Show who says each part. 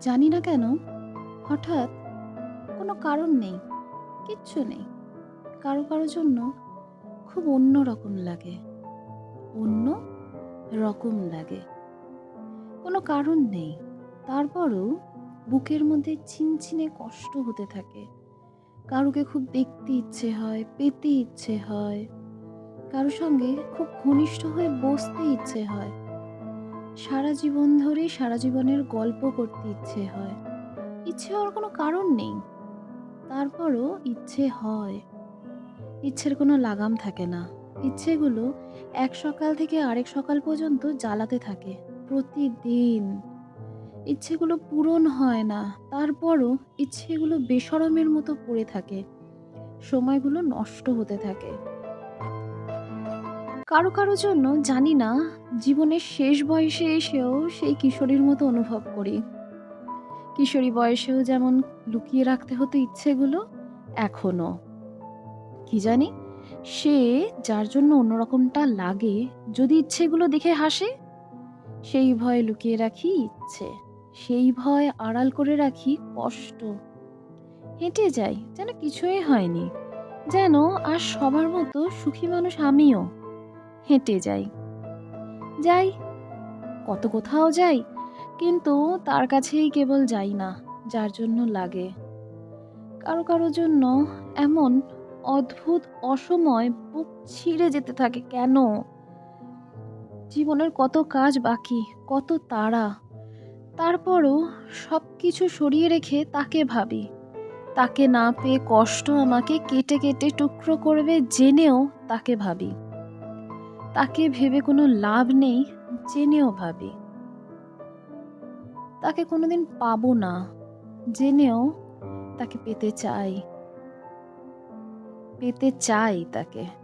Speaker 1: জানি না কেন, হঠাৎ কোনো কারণ নেই, কিচ্ছু নেই। কারও কারও জন্য খুব অন্য রকম লাগে, অন্য রকম লাগে। কোনো কারণ নেই। তারপরও বুকের মধ্যে ছিনছিনে কষ্ট হতে থাকে। কারুকে খুব দেখতে ইচ্ছে হয়, পেতে ইচ্ছে হয়। কারোর সঙ্গে খুব ঘনিষ্ঠ হয়ে বসতে ইচ্ছে হয়। সারা জীবন ধরে সারা জীবনের গল্প করতে ইচ্ছে হয়। ইচ্ছে হওয়ার কোনো কারণ নেই। তারপরও ইচ্ছে হয়। ইচ্ছের কোনো লাগাম থাকে না। ইচ্ছেগুলো এক সকাল থেকে আরেক সকাল পর্যন্ত জ্বালাতে থাকে প্রতিদিন। ইচ্ছেগুলো পূরণ হয় না। তারপরও ইচ্ছেগুলো বেসরমের মতো পড়ে থাকে। সময়গুলো নষ্ট হতে থাকে। কারও কারও জন্য জানি না, জীবনের শেষ বয়সে এসেও সেই কিশোরীর মতো অনুভব করি। কিশোরী বয়সেও যেমন লুকিয়ে রাখতে হতো ইচ্ছেগুলো, এখনও। কি জানি, সে যার জন্য অন্যরকমটা লাগে, যদি ইচ্ছেগুলো দেখে হাসে, সেই ভয় লুকিয়ে রাখি ইচ্ছে। সেই ভয় আড়াল করে রাখি কষ্ট। হেঁটে যাই, যেন কিছুই হয়নি। যেন আর সবার মতো সুখী মানুষ আমিও। হেঁটে যাই। যাই, কত কোথাও যাই, কিন্তু তার কাছেই কেবল যাই না, যার জন্য লাগে। কারও কারও জন্য এমন অদ্ভুত অসময় বুক ছিঁড়ে যেতে থাকে কেন? জীবনের কত কাজ বাকি, কত তাড়া। তারপরও সব কিছু সরিয়ে রেখে তাকে ভাবি। তাকে না পেয়ে কষ্ট আমাকে কেটে কেটে টুকরো করবে জেনেও তাকে ভাবি। তাকে ভেবে কোনো লাভ নেই, জেনেও ভাবি। তাকে কোনোদিন পাবো না, জেনেও তাকে পেতে চাই। পেতে চাই তাকে।